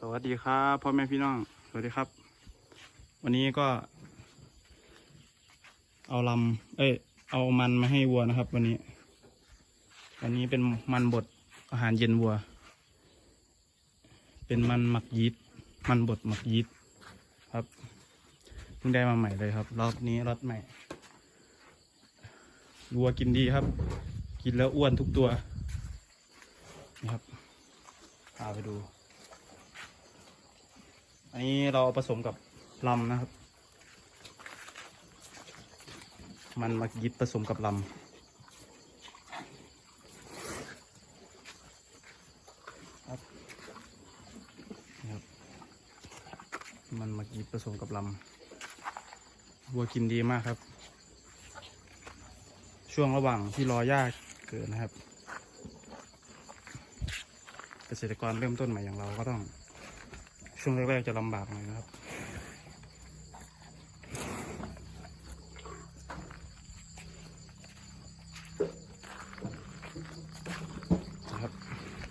สวัสดีครับพ่อแม่พี่น้อง สวัสดีครับ วันนี้ก็ เอาลำเอ้ย เอามันมาให้วัวนะครับ วันนี้ วันนี้เป็นมันบดอาหารเย็นวัว เป็นมันหมักยีสต์มันบดหมักยีสต์ครับเพิ่งได้มาใหม่เลยครับ รอบนี้รสใหม่วัวกินดีครับ กินแล้วอ้วนทุกตัวนี่ครับพาไปดู อันนี้เราผสมกับลำนะครับ มันมายิดผสมกับลำครับครับมันมายิดผสมกับลำวัวกินดีมากครับ ช่วงระหว่างที่รอยากเกิดนะครับ เกษตรกรเริ่มต้นใหม่อย่างเราก็ต้อง ช่วงแรกๆจะลำบากหน่อยนะครับ นะครับ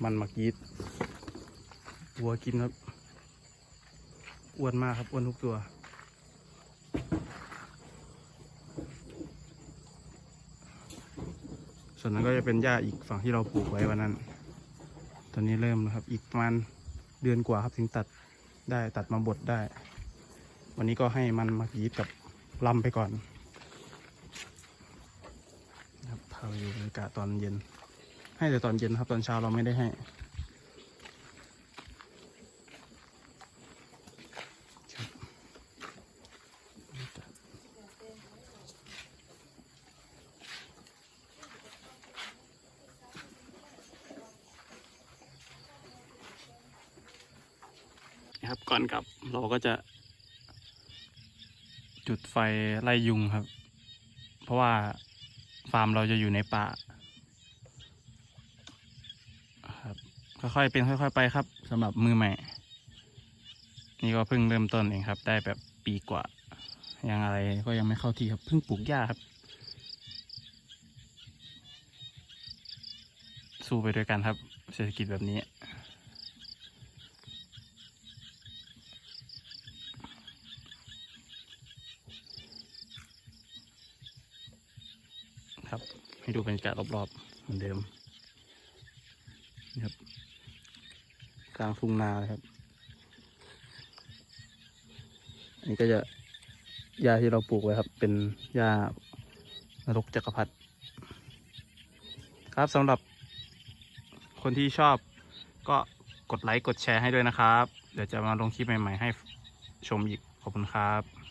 มันมักยีสต์วัวกินครับ อ้วนมากครับ อ้วนทุกตัวส่วนนั้นก็จะเป็นหญ้าอีกฝั่งที่เราปลูกไว้วันนั้น ตอนนี้เริ่มแล้วครับ อีกประมาณเดือนกว่าครับถึงตัด ได้ตัดมาบดได้ วันนี้ก็ให้มันมายีดกับลำไปก่อนครับพาไปดูบรรยากาศตอนเย็น ให้แต่ตอนเย็นครับตอนเช้าเราไม่ได้ให้ ครับบรรยากาศ นะครับ ก่อนกลับเราก็จะ จุดไฟไล่ยุงครับ เพราะว่าฟาร์มเราจะอยู่ในป่าครับค่อยๆเป็นค่อย ๆ ไปครับสำหรับมือใหม่ นี่ก็เพิ่งเริ่มต้นเองครับ ได้แบบปีกว่า ยังอะไรก็ยังไม่เข้าที่ครับเพิ่งปลูกหญ้าครับ สู้ไปด้วยกันครับ เศรษฐกิจแบบนี้ ครับ ให้ดูบรรยากาศรอบๆเหมือนเดิมนี่ครับ กลางทุ่งนาเลยครับ อันนี้ก็จะหญ้าที่เราปลูกไว้ครับ เป็นหญ้านรกจักรพรรดิครับสำหรับคนที่ชอบก็กดไลค์กดแชร์ให้ด้วยนะครับ เดี๋ยวจะมาลงคลิปใหม่ ๆ ให้ชมอีกขอบคุณครับ